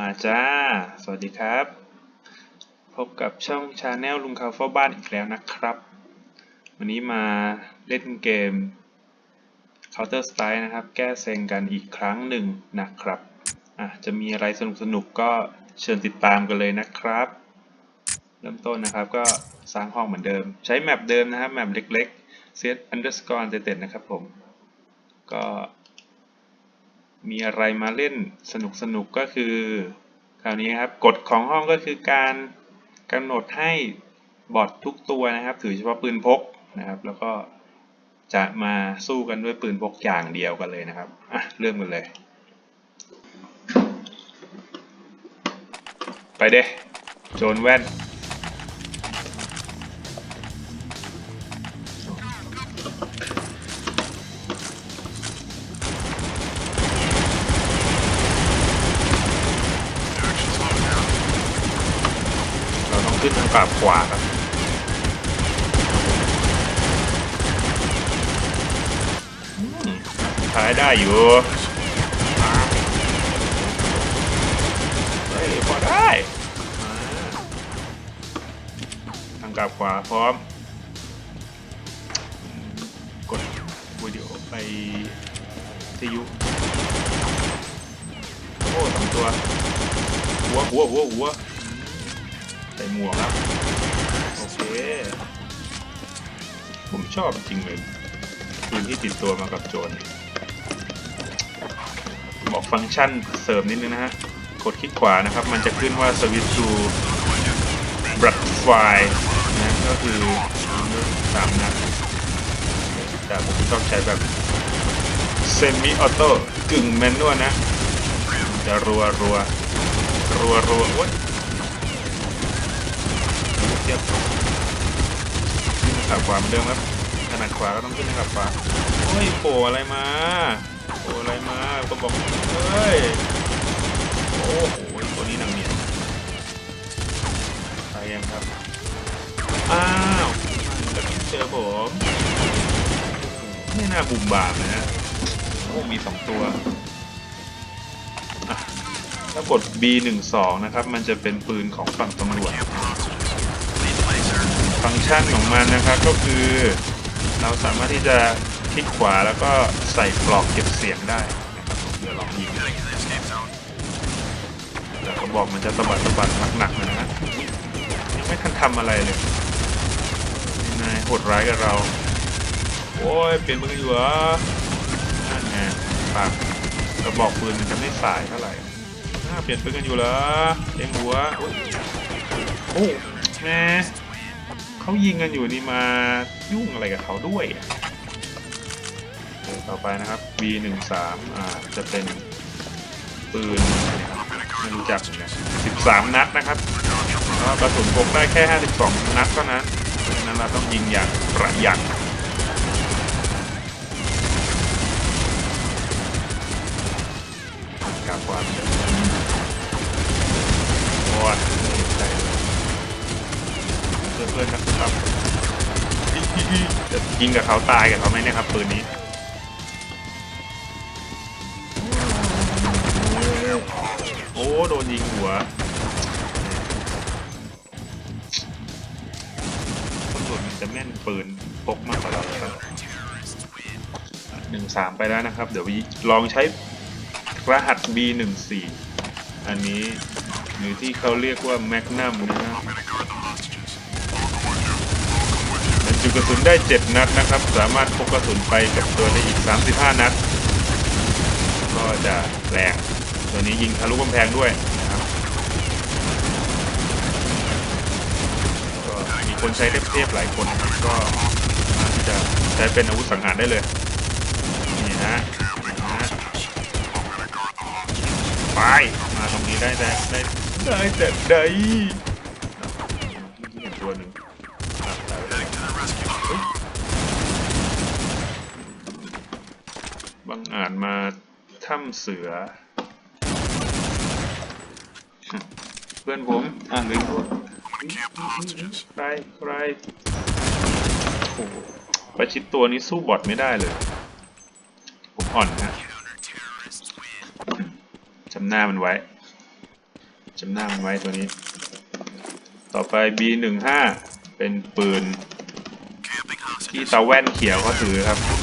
มาจ้า สวัสดีครับ พบกับช่องชาแนลลุงเขาเฝ้าบ้านอีกแล้วนะครับ วันนี้มาเล่นเกม Counter Strike นะครับ แก้เซ็งกันอีกครั้งหนึ่งนะครับอะจะมีอะไรสนุกๆก็เชิญติดตามกันเลยนะครับ เริ่มต้นนะครับก็สร้างห้องเหมือนเดิม ใช้แมปเดิมนะครับ แมปเล็กๆ set underscore undated นะครับผม ก็ มีอะไรมาเล่นสนุกสนุกก็คือ คราวนี้ครับกฎของห้องก็คือการกำหนดให้บอททุกตัวนะครับ ถือเฉพาะปืนพกนะครับ แล้วก็จะมาสู้กันด้วยปืนพกอย่างเดียวกันเลยนะครับอะเริ่มกันเลย ไปเด้โจนแว่น ต้องขึ้นทางกลับขวาครับอืมขายได้อยู่เฮ้ยพอได้ทางกับขวาพร้อม กดวิดีโอไปที่ยุโอ้สองตัว หัวหัวหัวหัว ส่หมวกครับ โอเค ผมชอบจริงเลยปืนที่ติดตัวมากับโจรบอกฟังก์ชันเสริมนิดนึงนะฮะ กดคลิกขวานะครับ มันจะขึ้นว่า switch to blood file นะก็คือสามนัดแต่ผมชอบใช้แบบ semi auto กึ่งแมนนวลนะ จะรัวรัวรัวรัวโอ๊ย ทียบขึ้นขาขวาเหมือนเดิมครับขนาดขวาก็ต้องขึ้นขาขวาเฮ้ยโผล่อะไรมาโผล่อะไรมาก็บอกเฮ้ยโอ้โหตัวนี้หนังเหนียวไปยังครับอ้าวจะเจอผมไม่น่าบุ่มบามนะฮะโอ้มีสองตัวถ้ากด B12 นะครับ มันจะเป็นปืนของฝั่งตำรวจ ฟังก์ชันของมันนะครับก็คือเราสามารถที่จะคลิกขวาแล้วก็ใส่ปลอกเก็บเสียงได้นะครับเดี๋ยวลองยิงแต่ก็บอกมันจะสะบัดสะบัดหนักๆเลยนะฮะยังไม่ทันทำอะไรเลยนายโหดร้ายกับเรา โอ้ยเปลี่ยนมืออยู่เหรอนั่นไงปากกระบอกปืนมันจะไม่สายเท่าไหร่อ่าเปลี่ยนปืนกันอยู่เหรอเอ็งหัวโอ้โอ้แม่ เขายิงกันอยู่นี่มายุ่งอะไรกับเขาด้วยต่อไปนะครับ B13 อ่าจะเป็นปืนไม่รู้จักเนกัน13 นัดนะครับแล้วกระสุนพกได้แค่ 52 นัดเท่านั้นเพราะฉะนั้นเราต้องยิงอย่างประหยัด ยิงกับเขาตายกับเขาไหมเนี่ยครับปืนนี้โอ้โดนยิงหัวตำรวจมันจะแม่นปืนพกมากกว่าเราครับหนึ่งสามไปแล้วนะครับ เดี๋ยวลองใช้รหัส B14 อันนี้หรือที่เขาเรียกว่า Magnum นะฮะบ จุกระสุนได้ 7 นัดนะครับ สามารถพกกระสุนไปกับตัวได้อีก 35 นัด ก็จะแรงตัวนี้ยิงทะลุกำแพงด้วยนะครับก็มีคนใช้เทพๆหลายคนครับก็สามารถที่จะใช้เป็นอาวุธสังหารได้เลยนี่นะนะไปมาตรงนี้ได้แต่ได้ได้แต่ได้เห็นตัวหนึ่งอะตายไปแล้วเฮ้ย บังอาจมาถ้ำเสือ เพื่อนผม อ่านเลยใครใครโอ้โหประชิดตัวนี้สู้บอทไม่ได้เลย ผมอ่อนนะจำหน้ามันไว้จำหน้ามันไว้ตัวนี้ ต่อไป B15 เป็นปืนที่ตาแว่นเขียวเขาถือครับ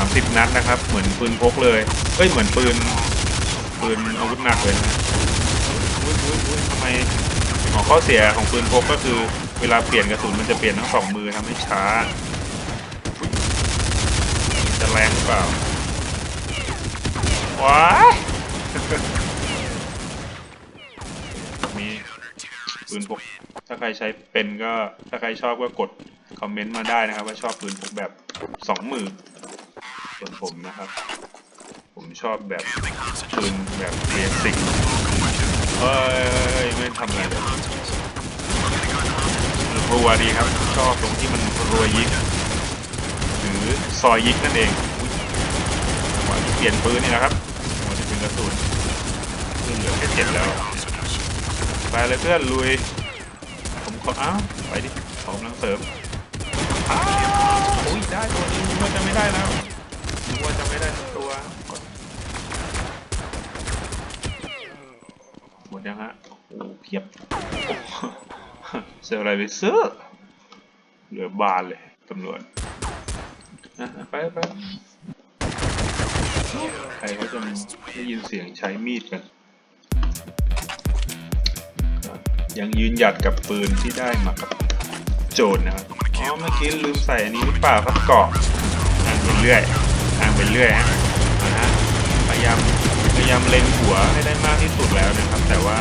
30 นัดนะครับ เหมือนปืนพกเลย เอ้ย เหมือนปืน ปืนอาวุธหนักเลยนะทำไมหอข้อเสียของปืนพกก็คือ เวลาเปลี่ยนกระสุนมันจะเปลี่ยนทั้งสองมือทำให้ช้า จะแรงหรือเปล่า ว้ามีปืนพก ถ้าใครใช้เป็นก็ ถ้าใครชอบก็กดคอมเมนต์มาได้นะครับ ว่าชอบปืนพกแบบสองมือ ส่วนผมนะครับ ผมชอบแบบปืนแบบเบสิกเอ้ยไม่ทำอะไรเลยรัวดีครับ ชอบตรงที่มันรัวยิกหรือซอยยิกนั่นเองอุ๊ยจังหวะที่เปลี่ยนปืนนี่นะครับจังหวะที่เป็นกระสุนซึ่งเหลือแค่เจ็ดแล้วไปเลยเพื่อนลุย ผมขออ้าวไปดิขอกำลังเสริมอ้าวโอ้ยได้ตัวนึงนึกว่าจะไม่ได้แล้ว นึกว่าจะไม่ได้สักตัวกดหมดยังฮะโอ้เพียบโอ้เซลอะไรไปซื้อเหลือบานเลยตำรวจไปไปใครเขาจะได้ยินเสียงใช้มีดกันยังยืนหยัดกับปืนที่ได้มากับโจรนะครับ อ๋อ เมื่อกี้ลืมใส่อันนี้หรือเปล่าครับเกาะอ่างไปเรื่อย เรื่อยฮะนะฮะพยายามพยายามเล็งหัวให้ได้มากที่สุดแล้วนะครับ แต่ว่า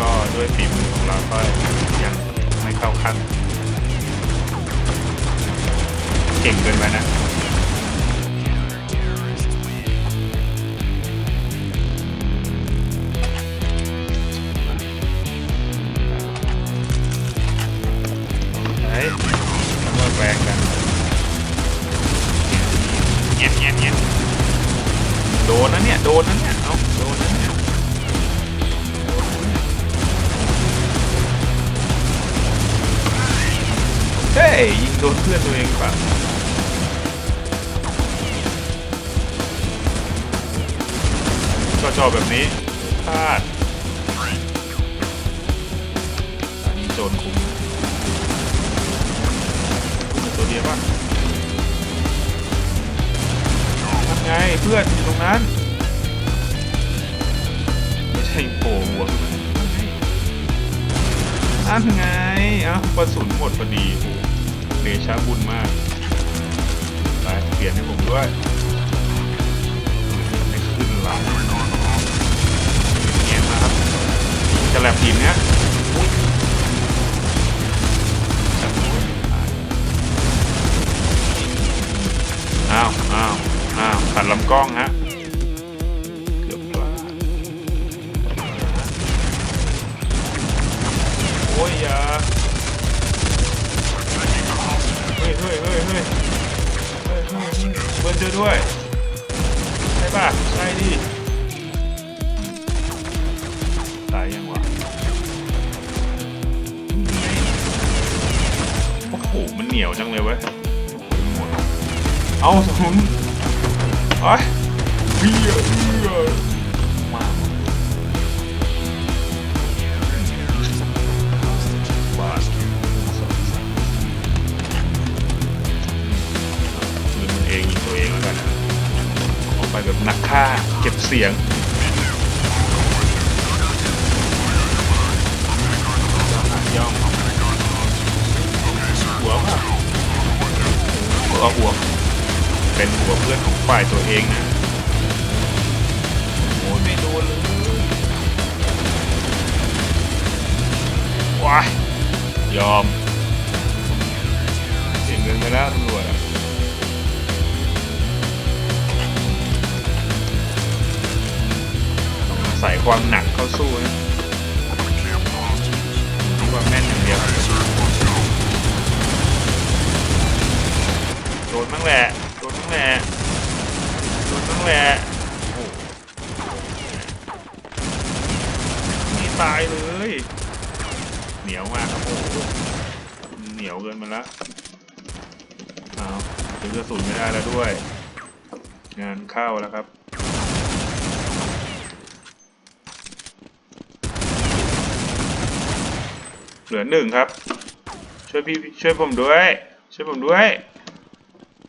ก็ด้วยฝีมือของเราก็ยังไม่เข้าขั้นเก่งเกินไปนะ เงี้ยโดนนะเนี่ย โดนนะเนี่ย เอาโดนนะเนี่ยเฮ้ยยิงโดนเพื่อนตัวเองปล่ะจอๆแบบนี้พลาดอันนี้โจรคุ้มตัวเดียวป่ะ ไงเพื่อนอยู่ตรงนั้น ไม่ใช่โผล่หัวขึ้นมาอันไงอ้ากระสุนหมดพอดีโอ้เดชาบุญมากไปเปลี่ยนให้ผมด้วย ด้วย ใช่ป่ะ ใช่ดิ ตายยังวะโอ้โห มันเหนียวจังเลยเว้ยหมดเอาสมุนไอ้เบียร์ เก็บเสียง ย่องหัวป่ะหัวหัวเป็นหัวเพื่อนของฝ่ายตัวเองนะโอ้ยไม่โดนเลยว้ายยอมเสียเงินไปแล้วตำรวจอะ ต้องอาศัยความหนักเข้าสู้นะความแม่นอย่างเดียวโดนบ้างแหละโดนบ้างแหละโดนบ้างแหละโอ้นี่ตายเลย เหนียวมากครับโอ้เหนียวเกินไปแล้วอ้าถึงกระสุนไม่ได้แล้วด้วย งานเข้าแล้วครับ เหลือหนึ่งครับ ช่วยพี่ช่วยผมด้วย ช่วยผมด้วย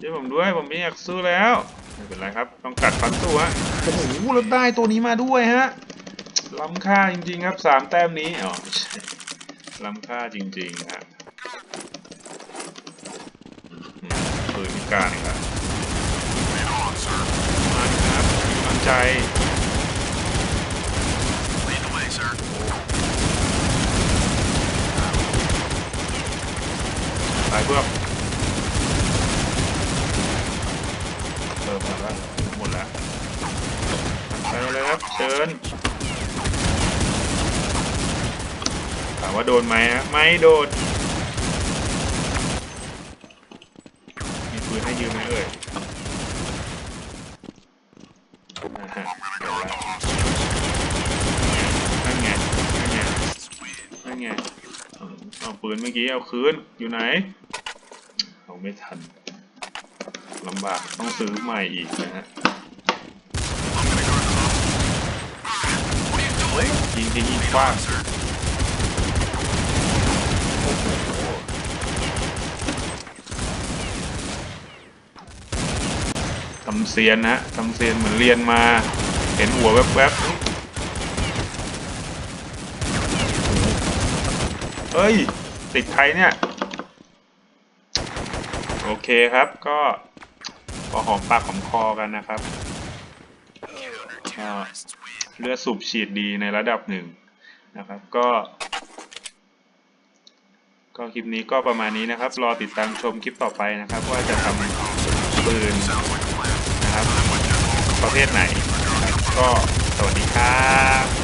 ช่วยผมด้วย ผมไม่อยากสู้แล้ว ไม่เป็นไรครับ ต้องกัดฟันสู้ฮะ โอ้โหแล้วได้ตัวนี้มาด้วยฮะ ล้ำค่าจริงๆครับสามแต้มนี้ อ๋อไม่ใช่ล้ำค่าจริงๆฮะอืมปืนพิการอีกแล้วมาดิครับมีกำลังใจ ตายเพื่อนเติมมดแล้วหมดแล้วไปเลยครับเชิญถามว่าโดนไหมฮะไม่โดน มีปืนให้ยืมไหมเอ่ยอ่าฮะเดี๋ยนั่นไงนั่นไงนั่นไงเอาปืนเมื่อกี้เอาคืนอยู่ไหน เอาไม่ทันลำบากต้องซื้อใหม่อีกนะฮะยิงยิงยิงกว้างทำเซียนนะฮะทำเซียนเหมือนเรียนมา เห็นหัวแวบๆเฮ้ย ติดใครเนี่ย เคครับก็พอหอมปากหอมคอกันนะครับเลือดสูบฉีดดีในระดับหนึ่งนะครับ ก็ ก็คลิปนี้ก็ประมาณนี้นะครับ รอติดตามชมคลิปต่อไปนะครับ ว่าจะทำปืนนะครับ ประเภทไหนนะครับ